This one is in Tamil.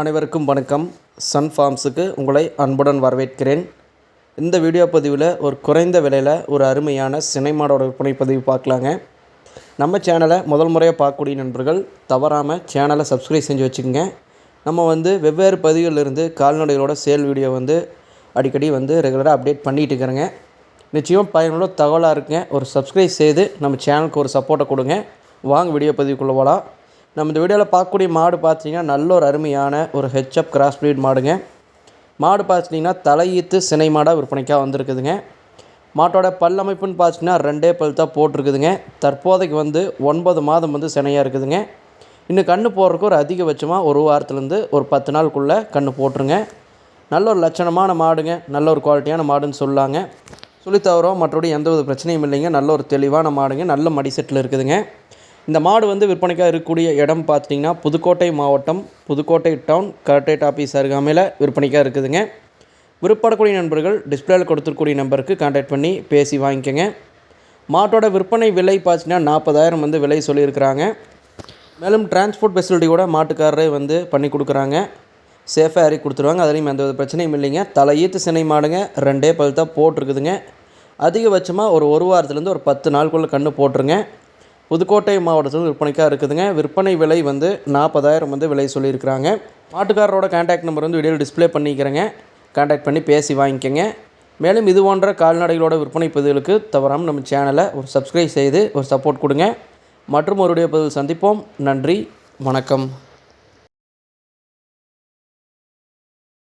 அனைவருக்கும் வணக்கம். சன் ஃபார்ம்ஸுக்கு உங்களை அன்புடன் வரவேற்கிறேன். இந்த வீடியோ பதிவில் ஒரு குறைந்த விலையில் ஒரு அருமையான சினைமாடோட விற்பனை பதிவு பார்க்கலாங்க. நம்ம சேனலை முதல் முறையாக பார்க்கக்கூடிய நண்பர்கள் தவறாமல் சேனலை சப்ஸ்கிரைப் செஞ்சு வச்சுக்கோங்க. நம்ம வந்து வெவ்வேறு பதிவுகளிலிருந்து கால்நடைகளோட சேல் வீடியோ வந்து அடிக்கடி வந்து ரெகுலராக அப்டேட் பண்ணிகிட்டு இருக்கிறேங்க. நிச்சயம் பயனுள்ள தகவலாக இருக்குங்க. ஒரு சப்ஸ்கிரைப் செய்து நம்ம சேனலுக்கு ஒரு சப்போர்ட்டை கொடுங்க. வாங்க வீடியோ பதிவுக்குள்ளே போகலாம் நம்ம இந்த வீடியோவில் பார்க்கக்கூடிய மாடு பார்த்தீங்கன்னா நல்ல ஒரு அருமையான ஒரு ஹெச்அப் கிராஸ் ப்ரீட் மாடுங்க. மாடு பார்த்தீங்கன்னா தலையீத்து சினை மாடாக விற்பனைக்காக வந்திருக்குதுங்க. மாட்டோட பல்லமைப்புன்னு பார்த்தீங்கன்னா ரெண்டே பல் தான் போட்டிருக்குதுங்க. தற்போதைக்கு வந்து ஒன்பது மாதம் வந்து சினையாக இருக்குதுங்க. இன்னும் கன்று போடுறதுக்கு ஒரு அதிகபட்சமாக ஒரு வாரத்துலேருந்து ஒரு பத்து நாளுக்குள்ளே கன்று போட்டுருங்க. நல்ல ஒரு லட்சணமான மாடுங்க. நல்ல ஒரு குவாலிட்டியான மாடுன்னு சொல்லாங்க. சொல்லி தவிர மற்றபடி எந்த ஒரு பிரச்சனையும் இல்லைங்க. நல்ல ஒரு தெளிவான மாடுங்க. நல்ல மடிசெட்டில் இருக்குதுங்க. இந்த மாடு வந்து விற்பனைக்காக இருக்கக்கூடிய இடம் பார்த்தீங்கன்னா புதுக்கோட்டை மாவட்டம் புதுக்கோட்டை டவுன் கலெக்டரேட் ஆஃபீஸ் அருகாமையில் விற்பனைக்காக இருக்குதுங்க. விருப்பப்படக்கூடிய நண்பர்கள் டிஸ்பிளேயில் கொடுத்துருக்கூடிய நம்பருக்கு கான்டாக்ட் பண்ணி பேசி வாங்கிக்கோங்க. மாட்டோட விற்பனை விலை பார்த்தீங்கன்னா நாற்பதாயிரம் வந்து விலை சொல்லியிருக்கிறாங்க. மேலும் டிரான்ஸ்போர்ட் ஃபெசிலிட்டியோட மாட்டுக்காரரே வந்து பண்ணி கொடுக்குறாங்க. சேஃபாக ஏறி கொடுத்துருவாங்க. அதுலேயும் எந்த வித பிரச்சனையும் இல்லைங்க. தலையீத்து சினை மாடுங்க. ரெண்டே பல் தான் போட்டிருக்குதுங்க. அதிகபட்சமாக ஒரு ஒரு வாரத்துலேருந்து ஒரு பத்து நாளுக்குள்ளே கன்று போட்டுருங்க. புதுக்கோட்டை மாவட்டத்தில் விற்பனைக்காக இருக்குதுங்க. விற்பனை விலை வந்து நாற்பதாயிரம் வந்து விலை சொல்லியிருக்கிறாங்க. மாட்டுக்காரரோட கான்டாக்ட் நம்பர் வந்து வீடியோவில் டிஸ்ப்ளே பண்ணிக்கிறேங்க. கான்டாக்ட் பண்ணி பேசி வாங்கிக்கோங்க. மேலும் இது போன்ற கால்நடைகளோட விற்பனை பதிவுகளுக்கு தவறாமல் நம்ம சேனலை ஒரு சப்ஸ்கிரைப் செய்து ஒரு சப்போர்ட் கொடுங்க. மற்றும் ஒரு வீடியோ சந்திப்போம். நன்றி. வணக்கம்.